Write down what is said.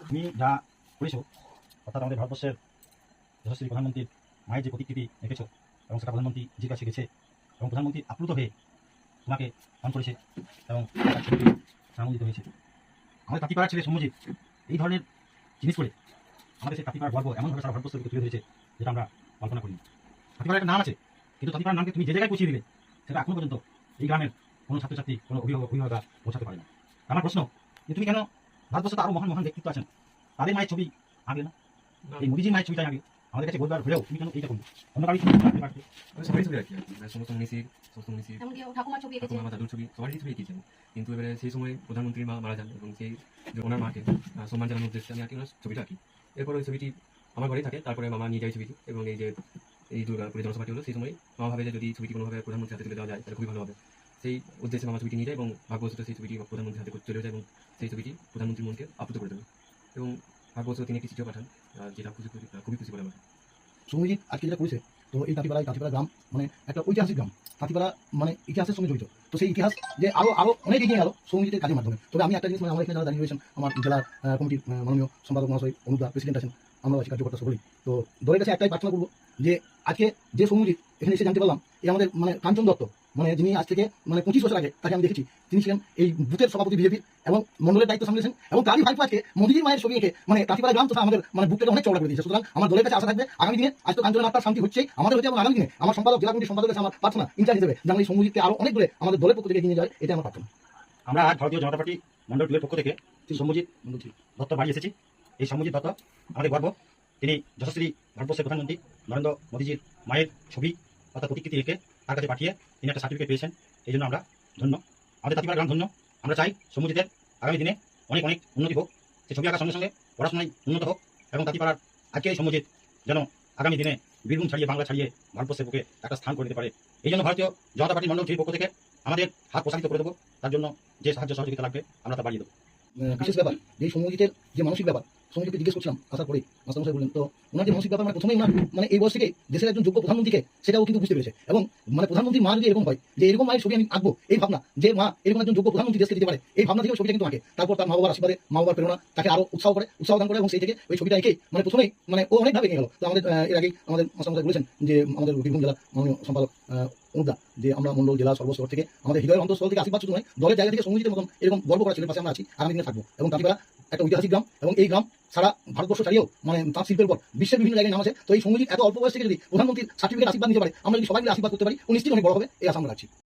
তুমি যা করেছ অর্থাৎ আমাদের ভারতবর্ষের যশস্বী প্রধানমন্ত্রীর মায়ের যে প্রতিকৃতি রেখেছো এবং সেটা প্রধানমন্ত্রী জির কাছে গেছে এবং প্রধানমন্ত্রী আপ্লুত হয়ে তোমাকে পান করেছে এবং আনন্দিত হয়েছে আমাদের কাতিপাড়ার ছেলে সৌম্যজিৎ এই ধরনের জিনিস করে আমাদের সেই কাতিপাড়ার গল্প এমনভাবে সারা ভারতবর্ষকে তুলে ধরেছে যেটা আমরা কল্পনা করিনি কাতিপাড়ার একটা নাম আছে কিন্তু কাতিপাড়ার নামকে তুমি যে জায়গায় পৌঁছে দিলে সেটা এখনও পর্যন্ত এই গ্রামের কোনো ছাত্রছাত্রী কোনো অভিভাবক অভিভাবকরা পৌঁছাতে পারে না। আমার প্রশ্ন যে তুমি কেন ভারতবর্ষ তো আরও মহান মহান ব্যক্তিত্ব আছেন? তাদের মায়ের ছবি আগে না? এই মোদিজির মায়ের ছবিটাই আগে? আমাদের কাছে বলবার হলেও তুমি কেন এইটা করবে অন্য কারোর ছবি রাখতে পারতে? সবারই ছবি রাখি আর কি সমস্ত মনীষীর সমস্ত মনীষীর ও ঠাকুমার ছবি আমার দাদুর ছবি সবারই ছবি এঁকেছি কিন্তু এবারে সেই সময় প্রধানমন্ত্রীর মা মারা যান এবং সেই যে ওনার মাকে সম্মান জানানোর উদ্দেশ্যে আমি আর কি ওনার ছবিটা আঁকি। এরপর ওই ছবিটি আমার ঘরেই থাকে তারপরে মামা নিয়ে যায় ছবিটি এবং এই যে এই দুর্গাপুরে জনসভাটি হলো সেই সময় মামা ভাবে যে যদি ছবিটি কোনোভাবে প্রধানমন্ত্রীর হাতে তুলে দেওয়া যায়, তাহলে খুবই ভালো হবে। সেই উদ্দেশ্যে মামা ছবিটি নিয়ে যায় এবং ভাগ্যবশত সেই ছবিটি প্রধানমন্ত্রীর হাতে চলে যায় এবং সেই ছবিটি প্রধানমন্ত্রীর মনকে আপ্লুত করে দেবে এবং ভাগ্যবশত তিনি একটি চিঠিও পাঠান যেটা খুশি খুবই খুশি করে আমাকে সৌম্যজিৎ আজকে যেটা করেছে, তো এই তাঁতিপাড়া গ্রাম মানে একটা ঐতিহাসিক গ্রাম, তাঁতিপাড়া মানে ইতিহাসের সঙ্গে জড়িত। তো সেই ইতিহাস যে আরও আরও অনেক এগিয়ে গেল সৌম্যজিতের কাজের মাধ্যমে। তবে আমি একটা জিনিস মানে আমার এখানে যারা দাঁড়িয়ে রয়েছেন আমার জেলার কমিটির মাননীয় সম্পাদক মহাশয় অনুদা, প্রেসিডেন্ট আছেন আমরা আছি কার্যকর্তা সকলেই। তো দলের কাছে একটাই প্রার্থনা করব যে আজকে যে সৌম্যজিৎ এখানে এসে জানতে পারলাম এই আমাদের মানে কাঞ্চন দত্ত মানে যিনি আজ থেকে মানে পঁচিশ বছর আগে তাকে আমি দেখেছি, তিনি ছিলেন এই বুথের সভাপতি বিজেপির এবং মন্ডলের দায়িত্ব সামলেছেন এবং তারই ভাইপো আজকে মোদীজির মায়ের ছবি এঁকে মানে তাঁতিপাড়া গ্রাম তথা আমাদের মানে বুথটাকে অনেক চড়া করে দিয়েছে। সুতরাং আমার দলের কাছে আশা থাকবে, আগামী দিনে আজ তো কাঞ্চনের আত্মার শান্তি হচ্ছেই, আমাদের হচ্ছে এবং আগামী দিনে আমার সম্পাদক, জেলা কমিটির সম্পাদকের আমার প্রার্থনা ইনচার্জ হিসেবে যেন এই সঙ্গীতকে আরও অনেক দূরে আমাদের দলের পক্ষ থেকে নিয়ে যায় এটা আমার প্রার্থনা। আমরা আজ ভারতীয় জনতা পার্টি মন্ডল টুয়ের পক্ষ থেকে শ্রী সৌম্যজিৎ দত্ত বাড়ি এসেছি। এই সৌম্যজিৎ দত্ত আমাদের গর্ব। তিনি যশস্বী ভারতবর্ষের প্রধানমন্ত্রী নরেন্দ্র মোদীজির মায়ের ছবি অর্থাৎ প্রতিকৃতি রেখে তার কাছে পাঠিয়ে তিনি একটা সার্টিফিকেট পেয়েছেন। এই জন্য আমরা ধন্য। আমাদের তাঁতিপাড়া গ্রাম ধন্য। আমরা চাই সৌম্যজিতের আগামী দিনে অনেক অনেক উন্নতি হোক। সে ছবি আঁকার সঙ্গে সঙ্গে পড়াশোনায় উন্নত হোক এবং তাঁতিপাড়ার আজকে এই সৌম্যজিৎ যেন আগামী দিনে বীরভূম ছাড়িয়ে, বাংলা ছাড়িয়ে ভারতবর্ষের বুকে একটা স্থান করে দিতে পারে। এই জন্য ভারতীয় জনতা পার্টি মন্ডল পক্ষ থেকে আমাদের হাত প্রসারিত করে দেবো। তার জন্য যে সাহায্য সহযোগিতা লাগবে, আমরা তা বাড়িয়ে দেবো। বিশেষ ব্যাপার, এই সৌম্যজিতের যে মানসিক ব্যাপার সৌম্যজিৎকে জিজ্ঞেস করছিলাম, আসার পরে মাস্টারমশাই বললেন, তো ওনার যে মানসিক ব্যাপার মানে প্রথমেই মানে এই বয়স থেকে দেশের একজন যোগ্য প্রধানমন্ত্রীকে সেটাও কিন্তু বুঝতে পেরেছে। এবং মানে প্রধানমন্ত্রী মা যদি এরকম হয়, যে এরকম মায়ের ছবি আমি আঁকবো, এই ভাবনা, যে মা এরকম একজন যোগ্য প্রধানমন্ত্রী দেশকে দিতে পারে, এই ভাবনা থেকে ছবিটা কিন্তু আঁকে। তারপর তার মা বাবার আশীর্বাদে মা বাবার প্রেরণা, তাকে আরও উৎসাহ করে, উৎসাহ দান করে এবং সেই থেকে ওই ছবিটা এঁকে মানে প্রথমেই মানে ও অনেকভাবে এগিয়ে গেল। তো আমাদের এর আগেই আমাদের মাস্টারমশাই বলেছেন যে আমাদের বীরভূম জেলার মাননীয় সম্পাদক অনুদা যে আমরা মন্ডল, জেলা, সর্বস্তর থেকে আমাদের হৃদয়ের অন্তঃস্থল থেকে আশীর্বাদ শুধু নয়, দলের জায়গা থেকে সঙ্গীতের মতন এরকম গর্ব করা ছেলের পাশে আমরা আছি, আগামী দিনে থাকব। এবং তাঁতিপাড়া একটা ঐতিহাসিক গ্রাম, এবং এই গ্রাম সারা ভারতবর্ষ ছাড়িয়েও মানে তাঁত শিল্পের পর বিশ্বের বিভিন্ন জায়গায় নাম আছে। তো এই সংগীত এত অল্প বয়স থেকে যদি প্রধানমন্ত্রীর সার্টিফিকেট আশীর্বাদ নিতে পারে, আমরা যদি সবাই মিলে আশীর্বাদ করতে পারি নিশ্চিত অনেক বড় হবে, এই আশা আমরা রাখছি।